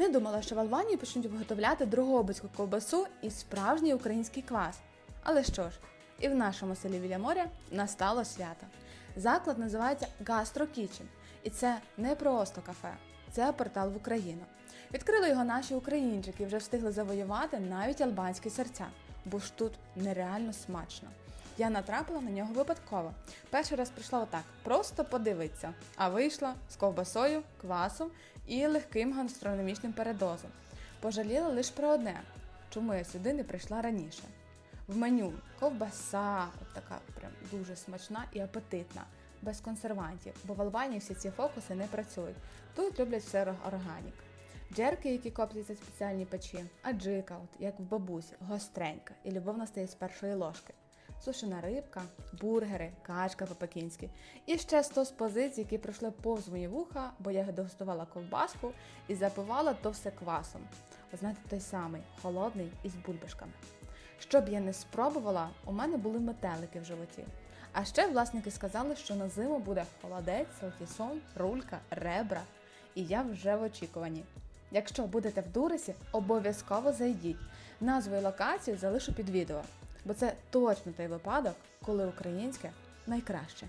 Не думала, що в Албанії почнуть виготовляти другобицьку ковбасу і справжній український квас. Але що ж, і в нашому селі біля моря настало свято. Заклад називається Gastro Kitchen, і це не просто кафе, це портал в Україну. Відкрили його наші українчики вже встигли завоювати навіть албанські серця, бо ж тут нереально смачно. Я натрапила на нього випадково. Перший раз прийшла отак, просто подивитися, а вийшла з ковбасою, квасом і легким гастрономічним передозом. Пожаліла лише про одне, чому я сюди не прийшла раніше. В меню ковбаса, от така прям дуже смачна і апетитна, без консервантів, бо в Албанії всі ці фокуси не працюють. Тут люблять все органік. Джерки, які копляться в спеціальній печі, аджика, от як в бабусі, гостренька і любовно стає з першої ложки. Сушена рибка, бургери, качка по-пекінськи. І ще 100 з позицій, які пройшли повз мої вуха, бо я дегустувала ковбаску і запивала то все квасом. Ви знаєте, той самий, холодний із бульбашками. Щоб я не спробувала, у мене були метелики в животі. А ще власники сказали, що на зиму буде холодець, салтісон, рулька, ребра. І я вже в очікуванні. Якщо будете в Дурисі, обов'язково зайдіть. Назву і локацію залишу під відео, бо це точно той випадок, коли українське найкраще.